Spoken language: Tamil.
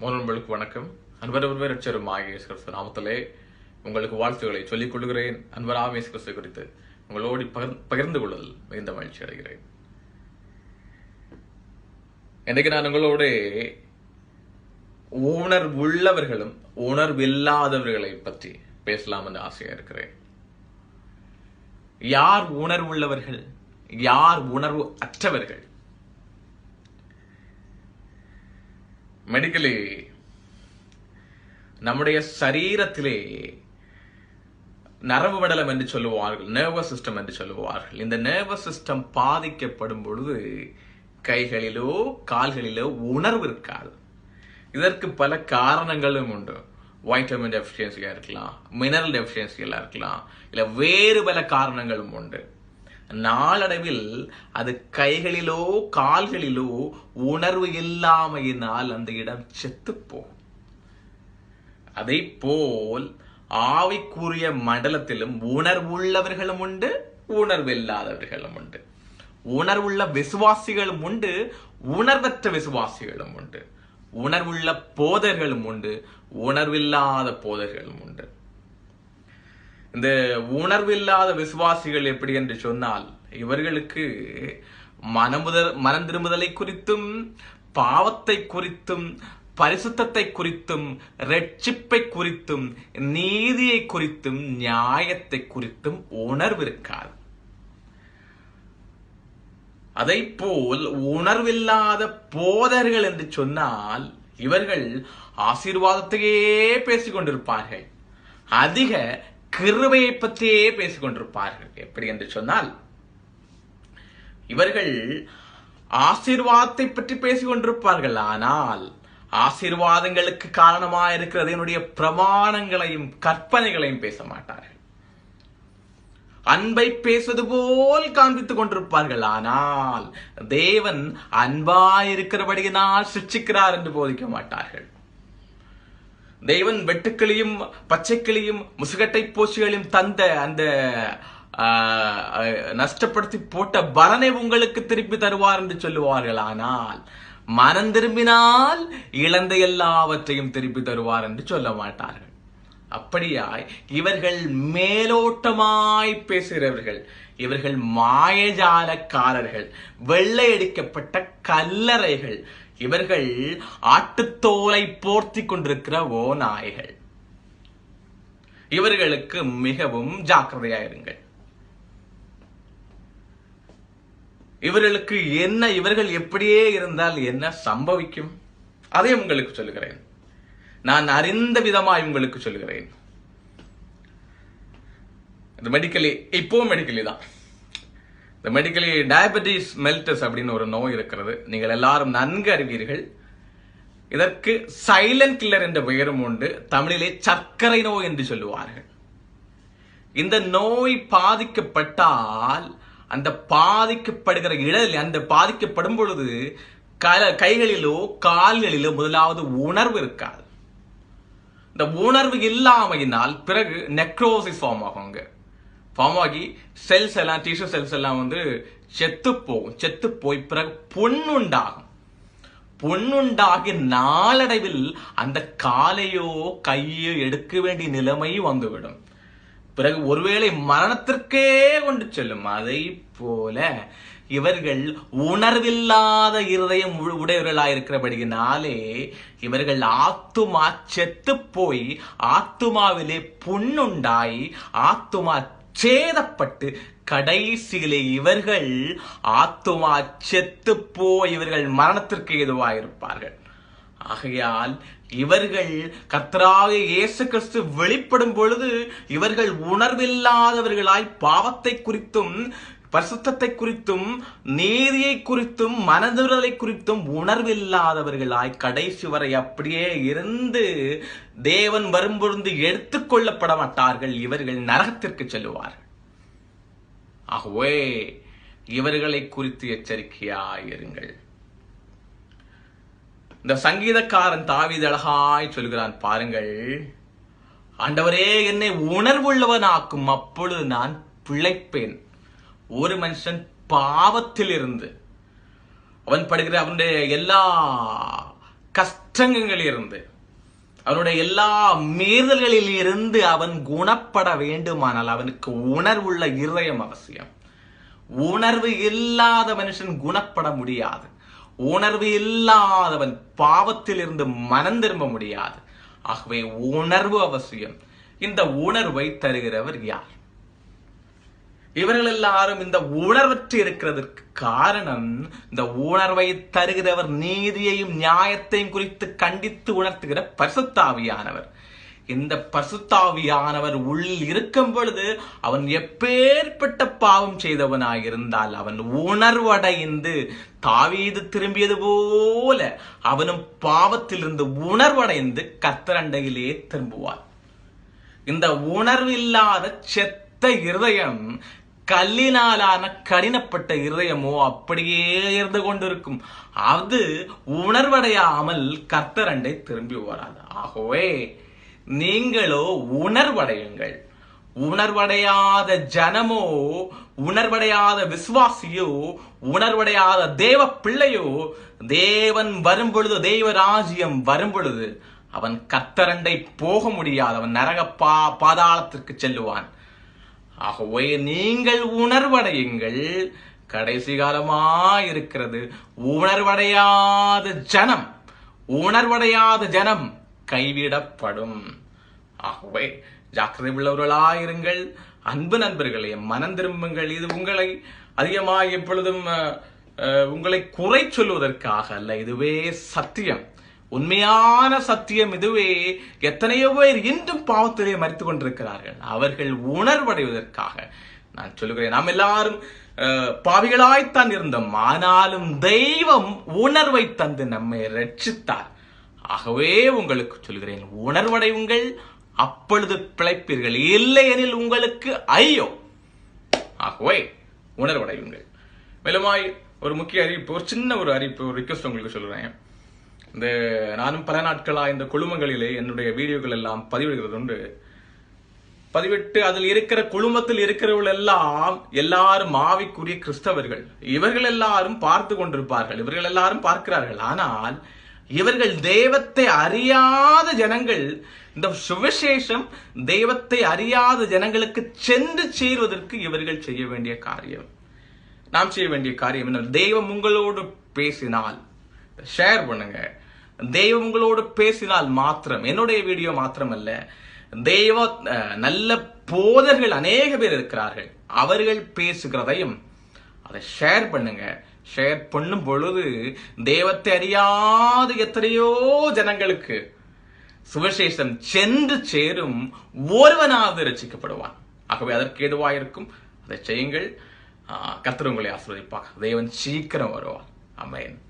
மோனன்பளுக்கு வணக்கம். அன்பரவர் ரட்சரும் ஆகியேசு கிறிஸ்து நாமத்திலே உங்களுக்கு வாழ்த்துக்களை சொல்லிக் கொள்கிறேன். அன்பர் ஆமேஸ் கிறிஸ்து குறித்து உங்களோடு பகிர்- பகிர்ந்து கொள்வதில் மிகுந்த மகிழ்ச்சி அடைகிறேன். இன்றைக்கு நான் உங்களோடு உணர்வுள்ளவர்களும் உணர்வில்லாதவர்களை பற்றி பேசலாம் என்று ஆசையா இருக்கிறேன். யார் உணர்வுள்ளவர்கள்? யார் உணர்வு அற்றவர்கள்? மெடிக்கலி நம்முடைய சரீரத்திலே நரம்பு மண்டலம் என்று சொல்லுவார்கள் நர்வஸ் சிஸ்டம் என்று சொல்லுவார்கள். இந்த நர்வஸ் சிஸ்டம் பாதிக்கப்படும் பொழுது கைகளிலோ கால்களிலோ உணர்வு இருக்காது. இதற்கு பல காரணங்களும் உண்டு. வைட்டமின் டெஃபிஷியன்சியாக இருக்கலாம் மினரல் டெஃபிஷியன்சிகளாக இருக்கலாம் இல்லை வேறு பல காரணங்களும் உண்டு. நாளடைவில் அது கைகளிலோ கால்களிலோ உணர்வு இல்லாமையினால் அந்த இடம் செத்துப்போம். அதை போல் ஆவிக்குரிய மண்டலத்திலும் உணர்வுள்ளவர்களும் உண்டு உணர்வில்லாதவர்களும் உண்டு. உணர்வுள்ள விசுவாசிகளும் உண்டு உணர்வற்ற விசுவாசிகளும் உண்டு. உணர்வுள்ள போதர்களும் உண்டு உணர்வில்லாத போதர்களும் உண்டு. இந்த உணர்வில்லாத விசுவாசிகள் எப்படி என்று சொன்னால் இவர்களுக்கு மனமுதல் மனம் திரும்புதலை குறித்தும் பாவத்தை குறித்தும் பரிசுத்தத்தை குறித்தும் ரட்சிப்பை குறித்தும் நீதியை குறித்தும் நியாயத்தை குறித்தும் உணர்வு இருக்காது. அதை போல் உணர்வில்லாத போதர்கள் என்று சொன்னால் இவர்கள் ஆசீர்வாதத்தையே பேசிக்கொண்டிருப்பார்கள். அதிக கிருபையை பற்றியே பேசிக்கொண்டிருப்பார்கள். எப்படி என்று சொன்னால் இவர்கள் ஆசீர்வாதத்தை பற்றி பேசிக்கொண்டிருப்பார்கள். ஆனால் ஆசீர்வாதங்களுக்கு காரணமாக இருக்கிறது என்னுடைய பிரமாணங்களையும் கற்பனைகளையும் பேச மாட்டார்கள். அன்பை பேசுவது போல் காண்பித்துக் கொண்டிருப்பார்கள். ஆனால் தேவன் அன்பாயிருக்கிறபடியினால் சிருஷ்டிக்கிறார் என்று போதிக்க மாட்டார்கள். தெய்வன் வெட்டுக்கிளியும் பச்சைக்கிளியும் முசுகட்டை பூச்சிகளையும் தந்த அந்த ஆஹ், நஷ்டப்படுத்தி போட்ட பலனை உங்களுக்கு திருப்பி தருவார் என்று சொல்லுவார்கள். ஆனால் மனம் திரும்பினால் இழந்த எல்லாவற்றையும் திருப்பி தருவார் என்று சொல்ல மாட்டார்கள். அப்படியாய் இவர்கள் மேலோட்டமாய் பேசுகிறவர்கள் இவர்கள் மாயஜாலக்காரர்கள் வெள்ளையடிக்கப்பட்ட கல்லறைகள் இவர்கள் ஆட்டுத்தோலை போர்த்தி கொண்டிருக்கிற ஓ நாய்கள் இவர்களுக்கு மிகவும் ஜாக்கிரதையாயிருங்கள். இவர்களுக்கு என்ன இவர்கள் எப்படியே இருந்தால் என்ன சம்பவிக்கும்? அதை உங்களுக்கு சொல்லுகிறேன். நான் அறிந்த விதமாய் உங்களுக்கு சொல்லுகிறேன். இது மெடிக்கலி இப்போ மெடிக்கலி தான். இந்த மெடிக்கலி டயபெட்டிஸ் மெல்டஸ் அப்படின்னு ஒரு நோய் இருக்கிறது. நீங்கள் எல்லாரும் நன்கு அறிவீர்கள். இதற்கு சைலண்ட் கில்லர் என்ற பெயரும் உண்டு. தமிழிலே சர்க்கரை நோய் என்று சொல்லுவார்கள். இந்த நோய் பாதிக்கப்பட்டால் அந்த பாதிக்கப்படுகிற இடத்தில் அந்த பாதிக்கப்படும் பொழுது கைகளிலோ கால்களிலோ முதலாவது உணர்வு இருக்காது. இந்த உணர்வு இல்லாமையினால் பிறகு நெக்ரோசிஸ் ஃபார்ம் ஆகும் ஃபார்ம் ஆகி செல்ஸ் எல்லாம் டிஷ்யூ செல்ஸ் எல்லாம் வந்து செத்து போகும். செத்து போய் பிறகு பொண்ணுண்டாகும். பொண்ணுண்டாகி நாளடைவில் அந்த காலையோ கையோ எடுக்க வேண்டிய நிலைமை வந்துவிடும். பிறகு ஒருவேளை மரணத்திற்கே கொண்டு செல்லும். அதை போல இவர்கள் உணர்வில்லாத இருதயம் உடையவர்களாயிருக்கிறபடியினாலே இவர்கள் ஆத்துமா செத்து போய் ஆத்துமாவிலே புண்ணுண்டாய் ஆத்துமா சேதப்பட்டு கடைசியிலே இவர்கள் ஆத்துமா செத்து போய் இவர்கள் மரணத்திற்கு எதுவாயிருப்பார்கள் ஆகையால் இவர்கள் கர்த்தராக இயேசு கிறிஸ்து வெளிப்படும் பொழுது இவர்கள் உணர்வில்லாதவர்களாய் பாவத்தை குறித்தும் பரிசுத்தத்தை குறித்தும் நீதியை குறித்தும் மனதுரலை குறித்தும் உணர்வில்லாதவர்களாய் கடைசி வரை அப்படியே இருந்து தேவன் வரும்பொழுது எடுத்துக்கொள்ளப்பட மாட்டார்கள். இவர்கள் நரகத்திற்கு செல்லுவார்கள். ஆகவே இவர்களை குறித்து எச்சரிக்கையாயிருங்கள் இந்த சங்கீதக்காரன் தாவித அழகாய் சொல்கிறான் பாருங்கள் ஆண்டவரே என்னை உணர்வுள்ளவனாக்கும் அப்பொழுது நான் பிழைப்பேன். ஒரு மனுஷன் பாவத்தில் இருந்து அவன் படுகிற அவனுடைய எல்லா கஷ்டங்களில் இருந்து அவனுடைய எல்லா மீறல்களில் இருந்து அவன் குணப்பட வேண்டுமானால் அவனுக்கு உணர்வுள்ள இதயம் அவசியம். உணர்வு இல்லாத மனுஷன் குணப்பட முடியாது. உணர்வு இல்லாதவன் பாவத்தில் இருந்து மனம் திரும்ப முடியாது. ஆகவே உணர்வு அவசியம். இந்த உணர்வை தருகிறவர் யார்? இவர்கள் எல்லாரும் இந்த உணர்வற்று இருக்கிறதற்கு காரணம் இந்த உணர்வை தருகிறவர் நீதியையும் நியாயத்தையும் குறித்து கண்டித்து உணர்த்துகிற பரிசுத்தாவியானவர். இந்த பசுத்தாவியானவர் உள்ளில் இருக்கும் பொழுது அவன் எப்பேற்பட்ட பாவம் செய்தவனாயிருந்தால் அவன் உணர்வடைந்து தாவீது திரும்பியது போல அவனும் பாவத்திலிருந்து உணர்வடைந்து கத்தரண்டையிலே திரும்புவான் இந்த உணர்வில்லாத செத்த இருதயம் கல்லினாலான கடினப்பட்ட இருதயமோ அப்படியே இருந்து கொண்டிருக்கும். அது உணர்வடையாமல் கர்த்தரண்டை திரும்பி வராது. ஆகவே நீங்களோ உணர்வடையுங்கள். உணர்வடையாத ஜனமோ உணர்வடையாத விசுவாசியோ உணர்வடையாத தேவ பிள்ளையோ தேவன் வரும் பொழுது தெய்வ ராஜ்யம் வரும் பொழுது அவன் கத்தரண்டை போக முடியாது. அவன் நரக பா பாதாளத்திற்கு செல்லுவான். ஆகவே நீங்கள் உணர்வடையுங்கள். கடைசி காலமா இருக்கிறது உணர்வடையாத ஜனம் உணர்வடையாத ஜனம் கைவிடப்படும். ஆகவே ஜாக்கிரதை உள்ளவர்களாயிருங்கள். அன்பு நண்பர்களே மனம் திரும்புங்கள். இது உங்களை அதிகமாக எப்பொழுதும் உங்களை குறை சொல்வதற்காக அல்ல. இதுவே சத்தியம். உண்மையான சத்தியம் இதுவே. எத்தனையோ பேர் இன்றும் பாவத்திலே மறித்து கொண்டிருக்கிறார்கள். அவர்கள் உணர்வடைவதற்காக. நான் சொல்லுகிறேன் நாம் எல்லாரும் பாவிகளாய்த்தான் இருந்தோம். ஆனாலும் தெய்வம் உணர்வை தந்து நம்மை ரட்சித்தார். ஆகவே உங்களுக்கு சொல்கிறேன் உணர்வடைவுங்கள் அப்பொழுது பிழைப்பீர்கள். இல்லையெனில் உங்களுக்கு ஐயோ. ஆகவே உணர்வடையுங்கள். மேலுமாய் ஒரு முக்கிய அறிவிப்பு ஒரு சின்ன ஒரு அறிவிப்பு ஒரு ரிக்வஸ்ட் உங்களுக்கு சொல்கிறேன் இந்த நானும் பல நாட்களாக இந்த குழுமங்களிலே என்னுடைய வீடியோக்கள் எல்லாம் பதிவிடுகிறது உண்டு பதிவிட்டு அதில் இருக்கிற குழுமத்தில் இருக்கிறவர்கள் எல்லாம் எல்லாரும் ஆவிக்குரிய கிறிஸ்தவர்கள். இவர்கள் எல்லாரும் பார்த்து கொண்டிருப்பார்கள் இவர்கள் எல்லாரும் பார்க்கிறார்கள். ஆனால் இவர்கள் தெய்வத்தை அறியாத ஜனங்கள் இந்த சுவிசேஷம் தெய்வத்தை அறியாத ஜனங்களுக்கு சென்று சேருவதற்கு இவர்கள் செய்ய வேண்டிய காரியம். நாம் செய்ய வேண்டிய காரியம் என்ன தெய்வம் உங்களோடு பேசினால் ஷேர் பண்ணுங்க. தெய்வம் உங்களோடு பேசினால் மாத்திரம் என்னுடைய வீடியோ மாத்திரமல்ல தெய்வ நல்ல போதர்கள் அநேக பேர் இருக்கிறார்கள். அவர்கள் பேசுகிறதையும் அதை ஷேர் பண்ணுங்க. ஷேர் பண்ணும் பொழுது தெய்வத்தை அறியாத எத்தனையோ ஜனங்களுக்கு சுவிசேஷம் சென்று சேரும் ஒருவனாவது ரசிக்கப்படுவான். ஆகவே அதற்கு ஏதுவாயிருக்கும் அதை செய்யுங்கள். ஆஹ் கர்த்தர் உங்களை சீக்கிரம் வருவான் அமேன்